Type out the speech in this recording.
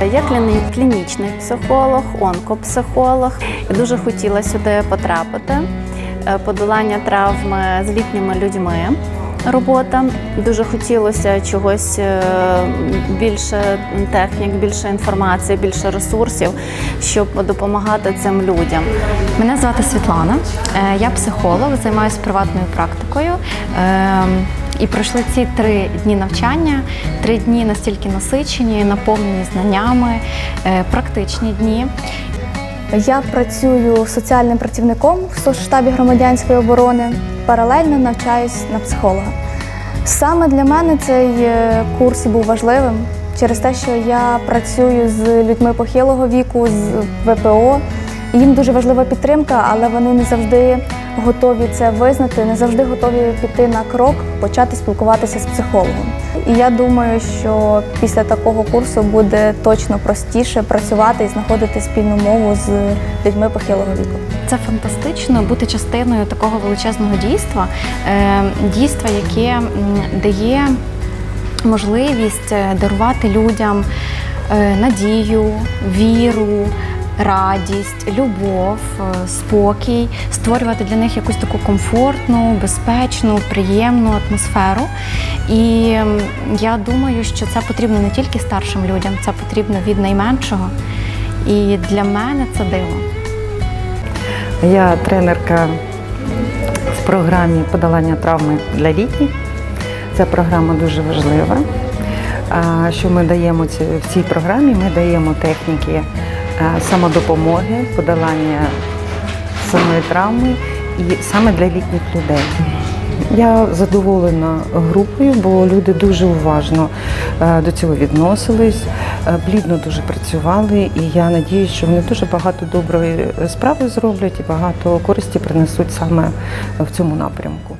Я кліні- клінічний психолог, онкопсихолог. І дуже хотіла сюди потрапити. Е, Подолання травми з літніми людьми. Робота дуже хотілося чогось е, більше технік, більше інформації, більше ресурсів, щоб допомагати цим людям. Мене звати Світлана. Е, Я психолог, займаюся приватною практикою. І пройшли ці три дні навчання, три дні настільки насичені, наповнені знаннями, е, практичні дні. Я працюю соціальним працівником в соцштабі громадянської оборони. Паралельно навчаюсь на психолога. Саме для мене цей е, курс був важливим через те, що я працюю з людьми похилого віку, з ВПО. Їм дуже важлива підтримка, але вони не завжди готові це визнати, не завжди готові піти на крок, почати спілкуватися з психологом. І я думаю, що після такого курсу буде точно простіше працювати і знаходити спільну мову з людьми похилого віку. Це фантастично бути частиною такого величезного дійства, е, дійства, яке дає можливість е, дарувати людям е, надію, віру. Радість, любов, е, спокій, створювати для них якусь таку комфортну, безпечну, приємну атмосферу. І я думаю, що це потрібно не тільки старшим людям, це потрібно від найменшого. І для мене це диво. Я тренерка в програмі подолання травми для літніх. Ця програма дуже важлива. Що ми даємо в цій програмі? Ми даємо техніки самодопомоги, подолання самої травми і саме для літніх людей. Я задоволена групою, бо люди дуже уважно е, до цього відносились, е, плідно дуже працювали, і я надіюсь, що вони дуже багато доброї справи зроблять і багато користі принесуть саме в цьому напрямку.